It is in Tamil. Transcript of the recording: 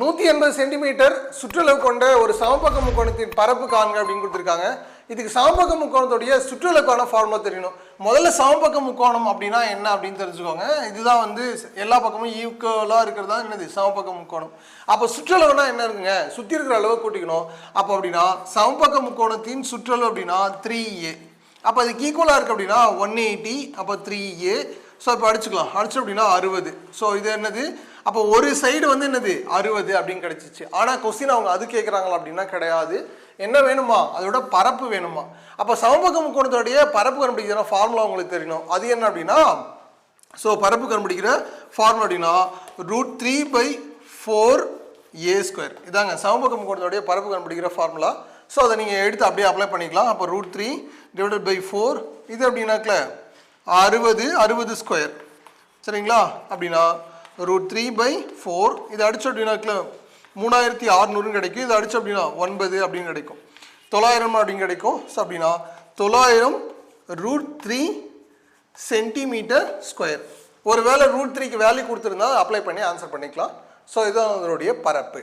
நூற்றி எண்பது சென்டிமீட்டர் சுற்றளவு கொண்ட ஒரு சமபக்க முக்கோணத்தின் பரப்பு காண்க அப்படின்னு கொடுத்துருக்காங்க. இதுக்கு சமபக்க முக்கோணத்துடைய சுற்றளவுக்கான ஃபார்முலா தெரியணும். முதல்ல சமபக்க முக்கோணம் அப்படின்னா என்ன அப்படின்னு தெரிஞ்சுக்கோங்க. இதுதான் வந்து எல்லா பக்கமும் ஈக்குவலாக இருக்கிறது தான் என்னது? சமபக்க முக்கோணம். அப்போ சுற்றளவுனா என்ன இருக்குங்க? சுற்றி இருக்கிற அளவு கூட்டிக்கணும். அப்போ அப்படின்னா சமபக்க முக்கோணத்தின் சுற்றளவு அப்படின்னா த்ரீ ஏ அப்போ அதுக்கு ஈக்குவலாக இருக்குது அப்படின்னா ஒன் எயிட்டி அப்போ த்ரீ ஏ ஸோ இப்போ அடிச்சுக்கலாம். அடிச்சு அப்படின்னா அறுபது. ஸோ இது என்னது? அப்போ ஒரு சைடு வந்து என்னது? அறுபது அப்படின்னு கிடைச்சிச்சு. ஆனால் கொஸ்டின் அவங்க அது கேட்குறாங்களா அப்படின்னா கிடையாது. என்ன வேணுமா? அதோட பரப்பு வேணுமா? அப்போ சமபக்க முக்கோணத்தோடைய பரப்பு கண்டுபிடிக்கிற ஃபார்முலா உங்களுக்கு தெரியணும் அது என்ன அப்படின்னா ஸோ பரப்பு கண்டுபிடிக்கிற ஃபார்முலா அப்படின்னா root three by four A square இதாங்க சமபக்க முக்கோணத்தோடைய பரப்பு கண்டுபிடிக்கிற ஃபார்முலா ஸோ அதை நீங்கள் எடுத்து அப்படியே அப்ளை பண்ணிக்கலாம். அப்போ root three divided by four இது அப்படின்னாக்கல அறுபது அறுபது ஸ்கொயர் சரிங்களா? அப்படின்னா ரூட் த்ரீ பை ஃபோர் இதை அடிச்சு அப்படின்னா மூணாயிரத்தி அறநூறுன்னு கிடைக்கும். இதை அடிச்சு அப்படின்னா ஒன்பது அப்படின்னு கிடைக்கும். தொள்ளாயிரம் அப்படின்னு கிடைக்கும். ஸோ அப்படின்னா தொள்ளாயிரம் ரூட் த்ரீ சென்டிமீட்டர் ஸ்கொயர் ஒரு வேளை ரூட் த்ரீக்கு வேல்யூ கொடுத்துருந்தா அப்ளை பண்ணி ஆன்சர் பண்ணிக்கலாம். ஸோ இதுதான் அதனுடைய பரப்பு.